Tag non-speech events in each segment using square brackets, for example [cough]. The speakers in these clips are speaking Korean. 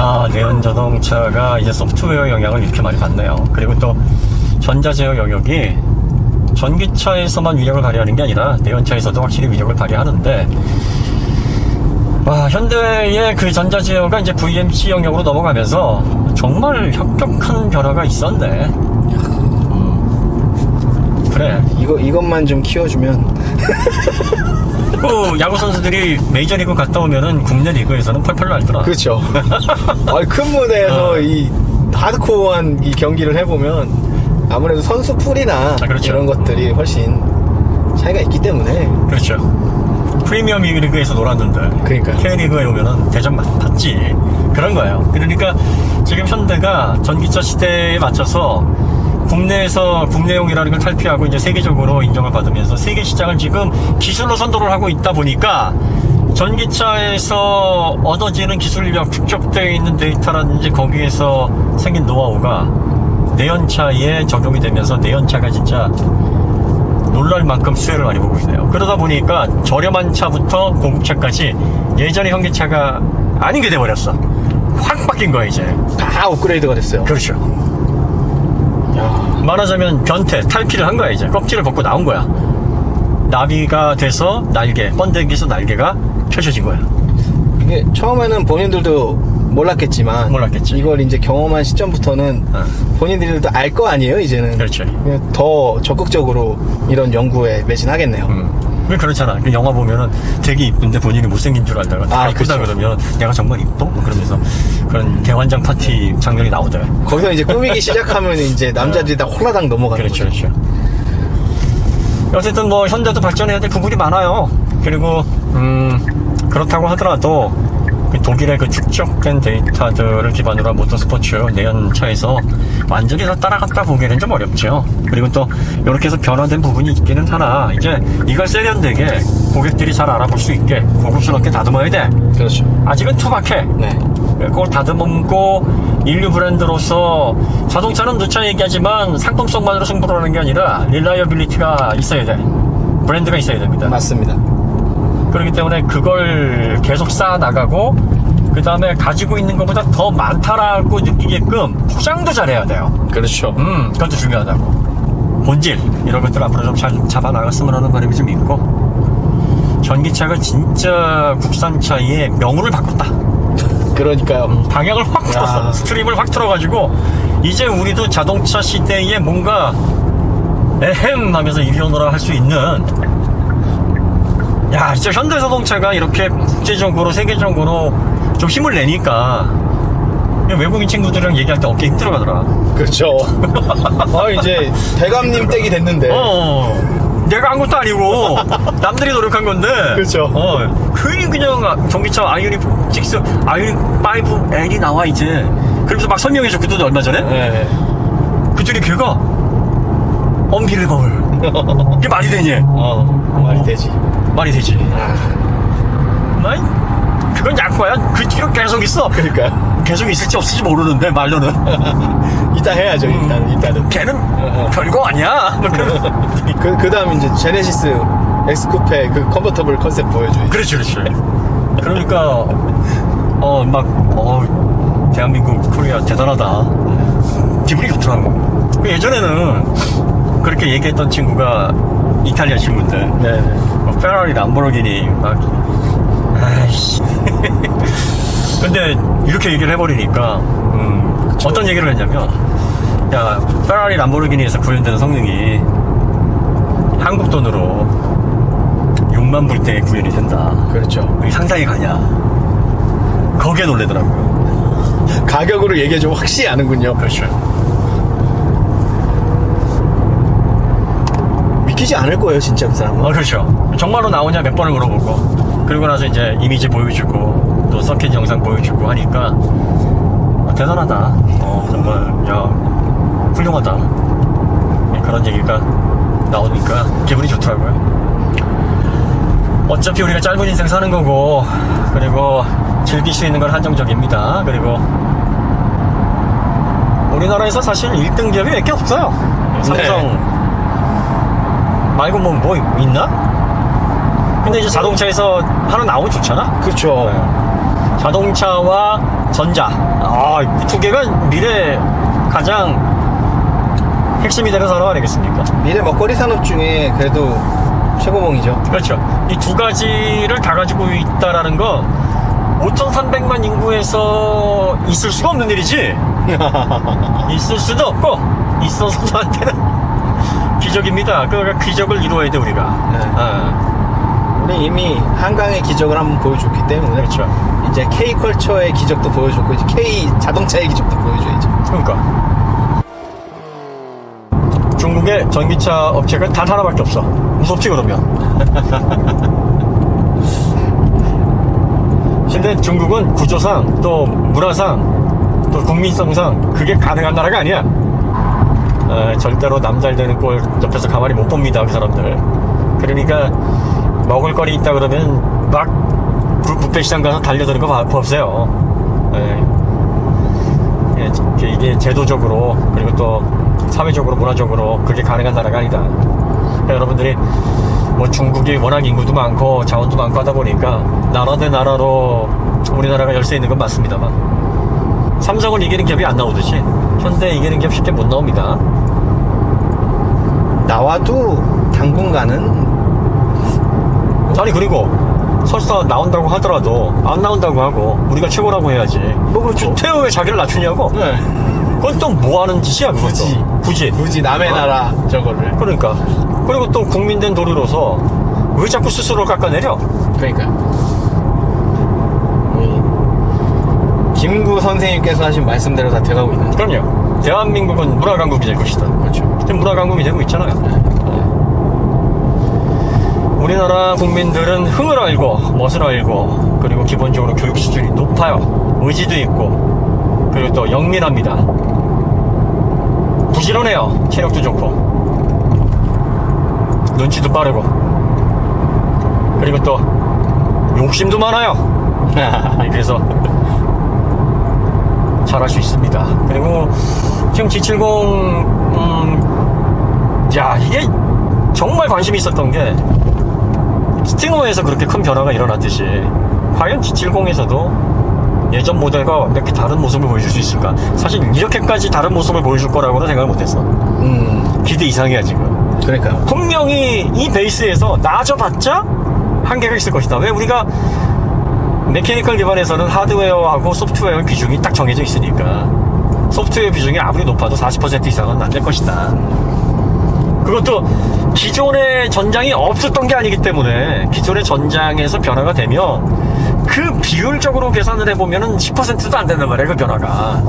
아, 내연 자동차가 이제 소프트웨어 영향을 이렇게 많이 받네요. 그리고 또 전자제어 영역이 전기차에서만 위력을 발휘하는 게 아니라 내연차에서도 확실히 위력을 발휘하는데 와, 현대의 그 전자제어가 이제 VMC 영역으로 넘어가면서 정말 혁혁한 변화가 있었네. 음, 그래. 이거 이것만 좀 키워주면 [laughs] 그 야구 선수들이 메이저리그 갔다 오면은 국내 리그에서는 펄펄 날더라. 그렇죠. [laughs] 아, 큰 무대에서 어. 이 하드코어한 이 경기를 해보면 아무래도 선수 풀이나 아, 그렇죠. 이런 것들이 훨씬 차이가 있기 때문에 그렇죠. 프리미엄 리그에서 놀았는데 그러니까요. K리그에 오면은 받- 받지 그런 거예요. 그러니까 지금 현대가 전기차 시대에 맞춰서 국내에서 국내용이라는 걸 탈피하고 이제 세계적으로 인정을 받으면서 세계 시장을 지금 기술로 선도를 하고 있다 보니까 전기차에서 얻어지는 기술력 축적되어 있는 데이터라든지 거기에서 생긴 노하우가 내연차에 적용이 되면서 내연차가 진짜 놀랄 만큼 수혜를 많이 보고 있네요. 그러다 보니까 저렴한 차부터 고급차까지 예전의 현기차가 아닌 게 돼버렸어. 확 바뀐 거야, 이제. 다 업그레이드가 됐어요. 그렇죠. 야, 말하자면 변태, 탈피를 한 거야, 이제. 껍질을 벗고 나온 거야. 나비가 돼서 날개, 번데기에서 날개가 펼쳐진 거야. 이게 처음에는 본인들도 몰랐겠지만 몰랐겠지. 이걸 이제 경험한 시점부터는 어. 본인들도 알 거 아니에요 이제는 그렇죠. 더 적극적으로 이런 연구에 매진하겠네요. 음. 왜 그렇잖아. 그 영화 보면은 되게 이쁜데 본인이 못생긴 줄 알다가 다 아, 이쁘다 그쵸. 그러면 내가 정말 이뻐? 뭐 그러면서 그런 대환장 파티 장면이 나오더라. 거기서 이제 꾸미기 시작하면 이제 남자들이 다 홀라당 넘어가는 그렇죠, 거죠. 그렇죠. 어쨌든 뭐 현대도 발전해야 될 부분이 많아요. 그리고 음 그렇다고 하더라도 그 독일의 그 축적된 데이터들을 기반으로 한 모터스포츠 내연차에서 완전히 다 따라갔다 보기에는 좀 어렵죠. 그리고 또 이렇게 해서 변화된 부분이 있기는 하나 이제 이걸 세련되게 고객들이 잘 알아볼 수 있게 고급스럽게 다듬어야 돼. 그렇죠. 아직은 투박해. 네. 그걸 다듬고 인류 브랜드로서 자동차는 누차 얘기하지만 상품성만으로 승부를 하는 게 아니라 릴라이어빌리티가 있어야 돼 브랜드가 있어야 됩니다 맞습니다. 그렇기 때문에 그걸 계속 쌓아 나가고 그 다음에 가지고 있는 것보다 더 많다라고 느끼게끔 포장도 잘해야 돼요 그렇죠. 음 그것도 중요하다고 본질 이런 것들 앞으로 좀잘 잡아 나갔으면 하는 바람이 좀 있고 전기차가 진짜 국산차의 명우를 바꿨다 그러니까요. 방향을 확 틀었어. 야. 스트림을 확 틀어가지고 이제 우리도 자동차 시대에 뭔가 에헴 하면서 이리 오너라 할 수 있는 야 진짜 현대자동차가 이렇게 국제적으로 세계적으로 좀 힘을 내니까 외국인 친구들이랑 얘기할 때 어깨 힘들어가더라 그렇죠. [laughs] 아 이제 대감님 댁이 됐는데. 어 내가 한 것도 아니고 [laughs] 남들이 노력한 건데 그렇죠. 어 흔히 그냥 전기차 아이오닉 6 아이오닉 5L이 나와 이제 그러면서 막 설명해 줬거든 얼마 전에 네. 그랬더니 걔가 언빌리버블 [laughs] 이게 말이 되니? 어 말이 되지. 말이 되지? 아이, 그건 약과야. 그 뒤로 계속 있어. 그러니까. 계속 있을지 없을지 모르는데 말로는. [laughs] 이따 해야죠 일단. 일단은. 걔는 어. 별거 아니야. 뭐 [laughs] 그런- 그 그 다음 이제 제네시스 엑스쿠페 그 컨버터블 컨셉 보여줘야죠. 그렇지 그렇지. 그러니까 어 막 어, 대한민국 코리아 대단하다. 기분이 좋더라고. 그 예전에는 그렇게 얘기했던 친구가 이탈리아 친구인데. 네. 뭐 페라리, 람보르기니. 막 아이씨. [laughs] 근데 이렇게 얘기를 해버리니까 음, 어떤 얘기를 했냐면 야 페라리, 람보르기니에서 구현되는 성능이 한국 돈으로 6만 불대에 구현이 된다. 그렇죠. 상상이 가냐? 거기에 놀래더라고요. 가격으로 얘기해 좀 확실히 아는군요. 그렇죠 믿기지 않을 거예요 진짜 그 사람은. 어, 그렇죠. 정말로 나오냐 몇 번을 물어보고 그리고 나서 이제 이미지 보여주고 또 서킷 영상 보여주고 하니까 아, 대단하다. 어, 정말 야 훌륭하다. 예, 그런 얘기가 나오니까 기분이 좋더라고요. 어차피 우리가 짧은 인생 사는 거고 그리고 즐길 수 있는 건 한정적입니다. 그리고 우리나라에서 사실 1등 기업이 몇 개 없어요. 삼성 말고 뭐, 뭐 있나? 근데 이제 자동차에서 하나 나오면 좋잖아? 그렇죠. 자동차와 전자. 아, 이두 개가 미래 가장 핵심이 되는 산업 아니겠습니까? 미래 먹거리 산업 중에 그래도 최고봉이죠. 그렇죠. 이 두 가지를 다 가지고 있다라는 건 5,300만 인구에서 있을 수가 없는 일이지. [laughs] 있을 수도 없고 있어서도 안 되는 기적입니다. 그러니까 기적을 이루어야 돼 우리가. 네. 어, 우리 이미 한강의 기적을 한번 보여줬기 때문에 그렇죠. 이제 K 컬처의 기적도 보여줬고 이제 K 자동차의 기적도 보여줘야죠. 그러니까 중국의 전기차 업체가 단 하나밖에 없어. 무섭지 그러면. [laughs] 근데 중국은 구조상 또 문화상 또 국민성상 그게 가능한 나라가 아니야. 에, 절대로 남잘 되는 꼴 옆에서 가만히 못 봅니다 그 사람들. 그러니까 먹을 거리 있다 그러면 막 부- 부페시장 가서 달려드는 거. 에, 예, 이게- 이게 제도적으로 그리고 또 사회적으로 문화적으로 그게 가능한 나라가 아니다. 그러니까 여러분들이 뭐 중국이 워낙 인구도 많고 자원도 많고 하다 보니까 나라 대 나라로 우리나라가 열세 있는 건 맞습니다만 삼성을 이기는 기업이 안 나오듯이 현대 이기는 기업 쉽게 못 나옵니다. 나와도 당분간은 아니 그리고 설사 나온다고 하더라도 안 나온다고 하고 우리가 최고라고 해야지. 뭐 그렇죠. 태호 왜 자기를 낮추냐고? 네. 그건 또 뭐 하는 짓이야 그것도. 굳이. 굳이. 굳이 남의 어. 나라 저거를 그러니까 그리고 또 국민된 도리로서 왜 자꾸 스스로 깎아내려? 그러니까요. 김구 선생님께서 하신 말씀대로 다 돼가고 있는. 그럼요. 대한민국은 문화 강국이 될 것이다. 그렇죠. 지금 문화 강국이 되고 있잖아요. 우리나라 국민들은 흥을 알고 멋을 알고 그리고 기본적으로 교육 수준이 높아요. 의지도 있고 그리고 또 영민합니다. 부지런해요. 체력도 좋고 눈치도 빠르고 그리고 또 욕심도 많아요. [laughs] 그래서 잘할 수 있습니다. 그리고 지금 G70, 음, 야, 이게 정말 관심이 있었던 게 스팅어에서 그렇게 큰 변화가 일어났듯이 과연 G70에서도 예전 모델과 완벽히 다른 모습을 보여줄 수 있을까? 사실 이렇게까지 다른 모습을 보여줄 거라고는 생각을 못했어. 음, 기대 이상이야, 지금. 그러니까요. 분명히 이 베이스에서 나아져봤자 한계가 있을 것이다. 왜 우리가 메케니컬 기반에서는 하드웨어하고 소프트웨어 비중이 딱 정해져 있으니까 소프트웨어 비중이 아무리 높아도 40% 이상은 안 될 것이다. 그것도 기존의 전장이 없었던 게 아니기 때문에 기존의 전장에서 변화가 되면 그 비율적으로 계산을 해보면은 10%도 안 된단 말이에요, 그 변화가.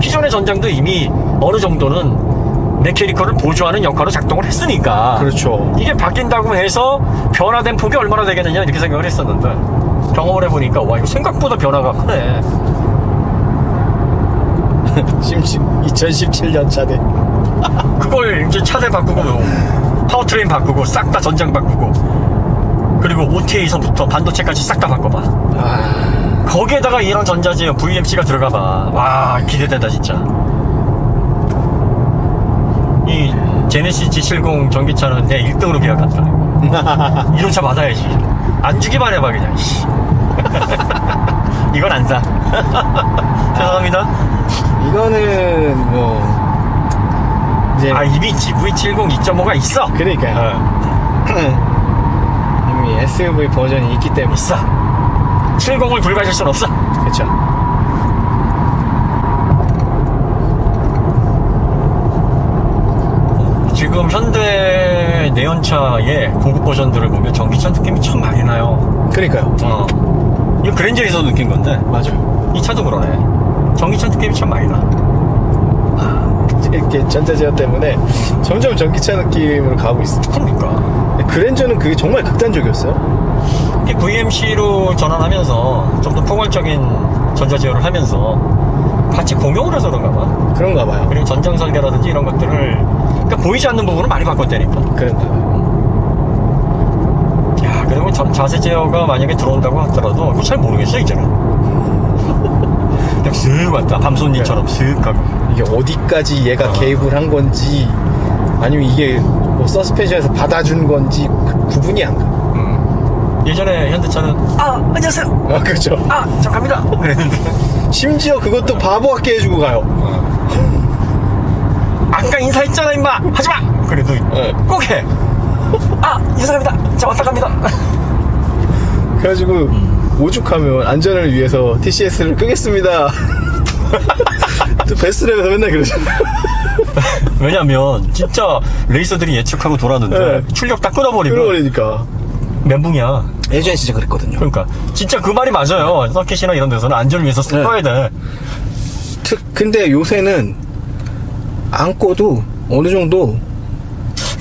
기존의 전장도 이미 어느 정도는 메케니컬을 보조하는 역할로 작동을 했으니까. 그렇죠. 이게 바뀐다고 해서 변화된 폭이 얼마나 되겠느냐 이렇게 생각을 했었는데 경험을 해보니까 와 이거 생각보다 변화가 크네. [laughs] 2017년 차대. [laughs] 그걸 이제 차대 바꾸고 파워트레인 바꾸고 싹 다 전장 바꾸고 그리고 OTA에서부터 반도체까지 싹 다 바꿔봐. 아, 거기에다가 이런 전자제어 VMC가 들어가봐. 와 기대된다 진짜. 이 제네시스 G70 전기차는 내 1등으로 계약한다. [laughs] 이런 차 받아야지. 안 주기만 해봐 그냥 씨. [laughs] 이건 안 사 [laughs] 죄송합니다 이거는 뭐 이제 아 이미 GV70 2.5가 있어 그러니까요. 어, [clears throat] 이미 SUV 버전이 있기 때문에 있어 70을 불가질 순 없어 그렇죠. 지금 현대 내연차의 고급 버전들을 보면 전기차 느낌이 참 많이 나요 그러니까요. 어. 이거 그랜저에서 느낀 건데 맞아요. 이 차도 그러네 전기차 느낌이 참 많이 나 이렇게 전자제어 때문에 점점 전기차 느낌으로 가고 있어요. 그러니까 그랜저는 그게 정말 극단적이었어요. 이 VMC로 전환하면서 좀 더 포괄적인 전자 제어를 하면서 같이 공용을 해서 그런가 봐 그런가 봐요. 그리고 전장 설계라든지 이런 것들을 그러니까 보이지 않는 부분을 많이 바꿨다니까 그런가 봐요. 야 그리고 전- 자세 제어가 만약에 들어온다고 하더라도 그거 잘 모르겠어 이제는. 그냥 슥 왔다. 밤손님처럼 슥 가고. 이게 어디까지 얘가 어. 개입을 한 건지 아니면 이게 뭐 서스펜션에서 받아준 건지 그 구분이 안 가. 음. 예전에 현대차는 아 안녕하세요. 아 그렇죠. 아 잠깐입니다. [laughs] 그랬는데. 심지어 그것도 바보 같게 해주고 가요. 아까 인사했잖아 임마. 하지마! 그래도 네. 꼭 해 아 인사합니다. 저 왔다 갑니다. [laughs] 그래가지고 오죽하면 안전을 위해서 TCS를 끄겠습니다. [laughs] 또 베스트랩에서 맨날 그러잖아요. [laughs] 왜냐면 진짜 레이서들이 예측하고 돌았는데 네. 출력 다 끊어버리고 끌어버리니까. 멘붕이야. 예전에 진짜 그랬거든요. 그러니까 진짜 그 말이 맞아요. 서킷이나 이런 데서는 안전을 위해서 네. 써야 돼. 특 근데 요새는 안 꺼도 어느 정도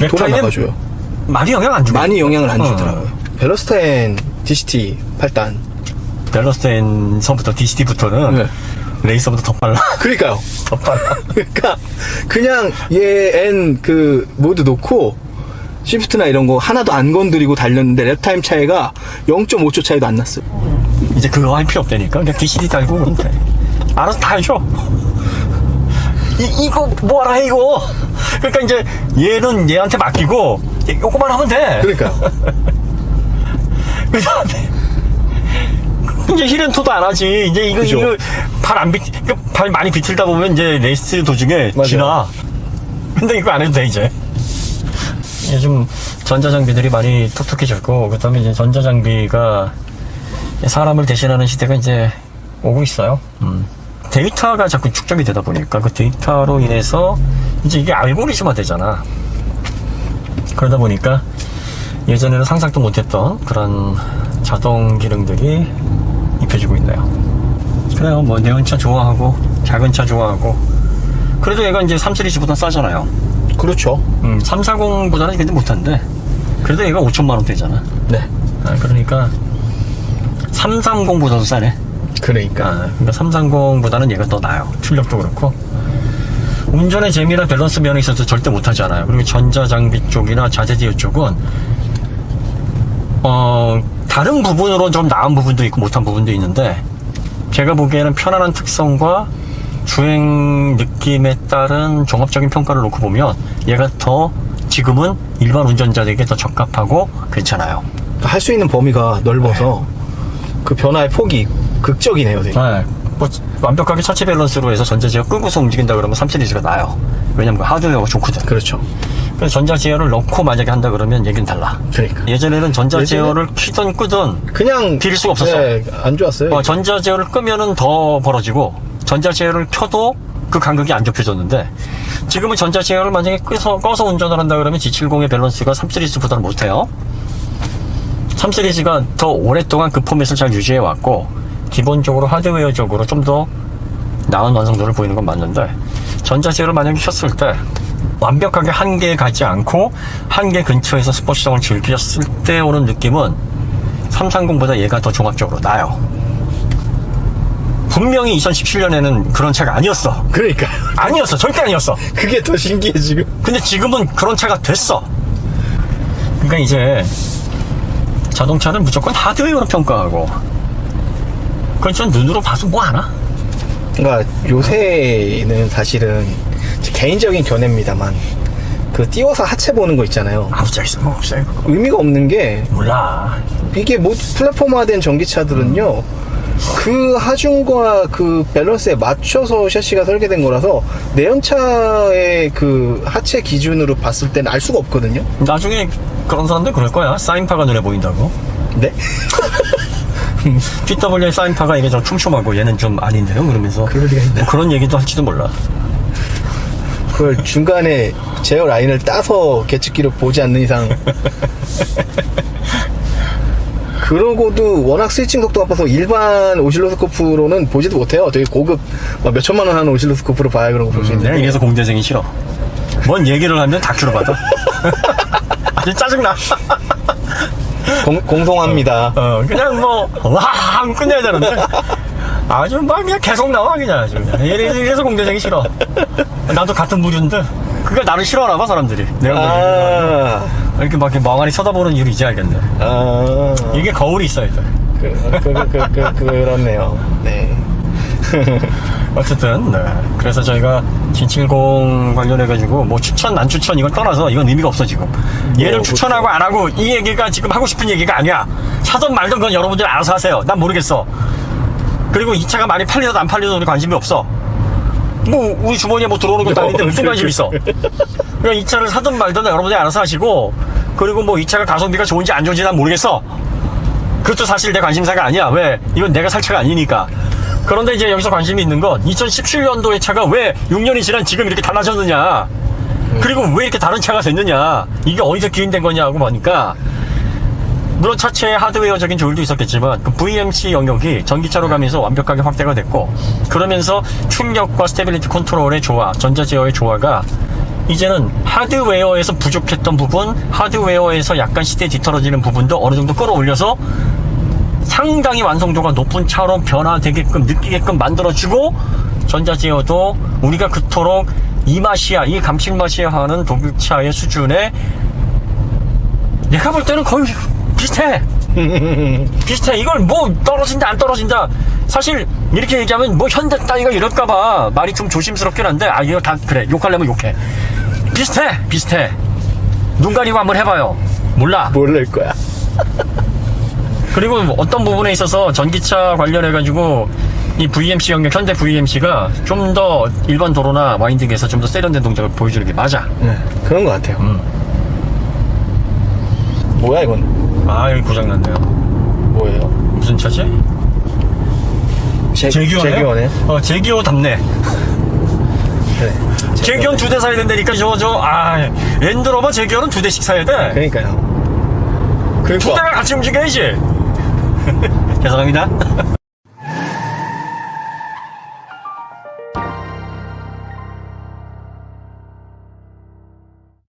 돌아 렉타이는 나가줘요 많이 영향 안 주고 많이 영향을 안 어. 주더라고요. 베러스타인 DCT 8단. 벨러스텐서부터 DCT부터는 네. 레이서보다 더 빨라. [laughs] 그러니까요. 더 빨라. 그러니까 그냥 얘 N 그 모드 놓고 시프트나 이런 거 하나도 안 건드리고 달렸는데 랩타임 차이가 0.5초 차이도 안 났어요. 이제 그거 할 필요 없다니까. 그냥 DCT 달고 그러면 돼. 알아서 다 해줘. 이, 이거 뭐하라 해 이거. 그러니까 이제 얘는 얘한테 맡기고 얘 요거만 하면 돼. 그러니까 [laughs] 그 다음에 이제 힐앤토도 안 하지. 이제 이거 그죠. 이거 발안 비, 이거 발 많이 비틀다 보면 이제 레이스 도중에 맞아요. 지나. 근데 이거 안 해도 돼 이제. 요즘 전자장비들이 많이 톡톡해졌고 그 다음에 이제 전자장비가 사람을 대신하는 시대가 이제 오고 있어요. 음. 데이터가 자꾸 축적이 되다 보니까 그 데이터로 인해서 이제 이게 알고리즘화 되잖아 그러다 보니까 예전에는 상상도 못했던 그런 자동 기능들이 입혀지고 있네요. 그래요, 뭐, 내연차 좋아하고, 작은 차 좋아하고. 그래도 얘가 이제 3 시리즈보다 싸잖아요. 그렇죠. 음, 340보다는 근데 못한데. 그래도 얘가 5천만원대잖아. 네. 아, 그러니까, 330보다도 싸네. 그러니까 아, 그러니까 330보다는 얘가 더 나아요. 출력도 그렇고. 운전의 재미나 밸런스 면에 있어서 절대 못하잖아요. 그리고 전자장비 쪽이나 자재제어 쪽은, 어, 다른 부분으로 좀 나은 부분도 있고 못한 부분도 있는데, 제가 보기에는 편안한 특성과 주행 느낌에 따른 종합적인 평가를 놓고 보면, 얘가 더 지금은 일반 운전자들에게 더 적합하고 괜찮아요. 할 수 있는 범위가 넓어서 그 변화의 폭이 극적이네요, 되게. 네. 뭐 완벽하게 차체 밸런스로 해서 전자제어 끄고서 움직인다 그러면 3 시리즈가 나아요. 왜냐면 그 하드웨어가 좋거든. 그렇죠. 그래서 전자제어를 넣고 만약에 한다 그러면 얘기는 달라. 그러니까 예전에는 전자제어를 키든 끄든 그냥 빌릴 수가 없었어. 네, 안 좋았어요. 어, 전자제어를 끄면은 더 벌어지고 전자제어를 켜도 그 간격이 안 좁혀졌는데 지금은 전자제어를 만약에 끄서, 꺼서 운전을 한다 그러면 G70의 밸런스가 3 시리즈보다는 못해요. 3 시리즈가 더 오랫동안 그 포맷을 잘 유지해 왔고 기본적으로 하드웨어적으로 좀 더 나은 완성도를 보이는 건 맞는데 전자제어를 만약에 켰을 때 완벽하게 한계에 가지 않고 한계 근처에서 스포츠성을 즐겼을 때 오는 느낌은 330보다 얘가 더 종합적으로 나아요. 분명히 2017년에는 그런 차가 아니었어. 그러니까 아니었어. 절대 아니었어. 그게 더 신기해 지금. 근데 지금은 그런 차가 됐어. 그러니까 이제 자동차를 무조건 하드웨어로 평가하고 그건 전 눈으로 봐서 뭐 하나? 그러니까 요새는 사실은 제 개인적인 견해입니다만 그 띄워서 하체 보는 거 있잖아요. 아무. 뭐 없어요. 그거. 의미가 없는 게 몰라. 이게 뭐 플랫폼화된 전기차들은요 그 하중과 그 밸런스에 맞춰서 샤시가 설계된 거라서 내연차의 그 하체 기준으로 봤을 때는 알 수가 없거든요. 나중에 그런 사람들 그럴 거야. 사인파가 눈에 보인다고. 네? [laughs] [laughs] PW의 사인파가 이게 좀 촘촘하고 얘는 좀 아닌데요. 그러면서 그럴 리가 있나? 뭐 그런 얘기도 할지도 몰라. 그걸 중간에 제어 라인을 따서 계측기로 보지 않는 이상 [laughs] 그러고도 워낙 스위칭 속도가 빠서 일반 오실로스코프로는 보지도 못해요. 되게 고급 막 몇천만 원 하는 오실로스코프로 봐야 그런 거 볼수 내가 있는데 이래서 공대생이 싫어. 뭔 얘기를 하면 다큐로 받아. [laughs] 아주 짜증나. 공, 공송합니다. 어, 그냥 뭐, 끝내야 되는데. 아주 막 그냥 계속 나와, 그냥 아주. 그냥. 이래- 이래서 공대생이 싫어. 나도 같은 부류인데, 그걸 나를 싫어하나 봐, 사람들이. 내가 뭐 아, 이렇게 막 이렇게 멍하니 쳐다보는 이유를 이제 알겠네. 아, 이게 거울이 있어야 돼. 그, 그, 그, 그, 그, 그렇네요. 네. [laughs] 어쨌든 네. 그래서 저희가 진칠공 관련해가지고 뭐 추천 안 추천 이건 떠나서 이건 의미가 없어 지금 얘를 뭐, 추천하고 안 하고 이 얘기가 지금 하고 싶은 얘기가 아니야 사든 말든 건 여러분들 알아서 하세요 난 모르겠어 그리고 이 차가 많이 팔리든 안 팔리든 우리 관심이 없어 뭐 우리 주머니에 뭐 들어오는 것도 아닌데 무슨 관심 있어 그러니까 이 차를 사든 말든 여러분들이 알아서 하시고 그리고 뭐 이 차가 가성비가 좋은지 안 좋은지 난 모르겠어 그것도 사실 내 관심사가 아니야. 왜? 이건 내가 살 차가 아니니까. 그런데 이제 여기서 관심이 있는 건 2017년도의 차가 왜 6년이 지난 지금 이렇게 달라졌느냐. 그리고 왜 이렇게 다른 차가 됐느냐. 이게 어디서 기인된 거냐고 보니까 물론 차체의 하드웨어적인 조율도 있었겠지만 그 VMC 영역이 전기차로 가면서 완벽하게 확대가 됐고 그러면서 출력과 스테빌리티 컨트롤의 조화, 전자 제어의 조화가 이제는 하드웨어에서 부족했던 부분, 하드웨어에서 약간 시대에 뒤떨어지는 부분도 어느 정도 끌어올려서 상당히 완성도가 높은 차로 변화되게끔 느끼게끔 만들어주고 전자 제어도 우리가 그토록 이 맛이야, 이 감칠맛이야 하는 독일차의 수준에 내가 볼 때는 거의 비슷해. [laughs] 비슷해. 이걸 뭐 떨어진다 안 떨어진다. 사실 이렇게 얘기하면 뭐 현대 따위가 이럴까봐 말이 좀 조심스럽긴 한데 아 이거 다 그래 욕하려면 욕해. 비슷해 비슷해. 눈 가리고 한번 해봐요. 몰라. 모를 거야. 그리고 어떤 부분에 있어서 전기차 관련해가지고 이 VMC 영역 현대 VMC가 좀 더 일반 도로나 와인딩에서 좀 더 세련된 동작을 보여주는 게 맞아. 네, 그런 것 같아요. 음. 뭐야 이건? 아 여기 고장났네요. 뭐예요? 무슨 차지? 제, 제기어네? 제기어네. 어, 제기어 답네. 네. 제기어는 두대 사야 된다니까, 저, 저, 아, 엔드로버 제기어는 두 대씩 사야 돼. 그러니까요. 두 그리고 대가 같이 움직여야지. [laughs] 죄송합니다.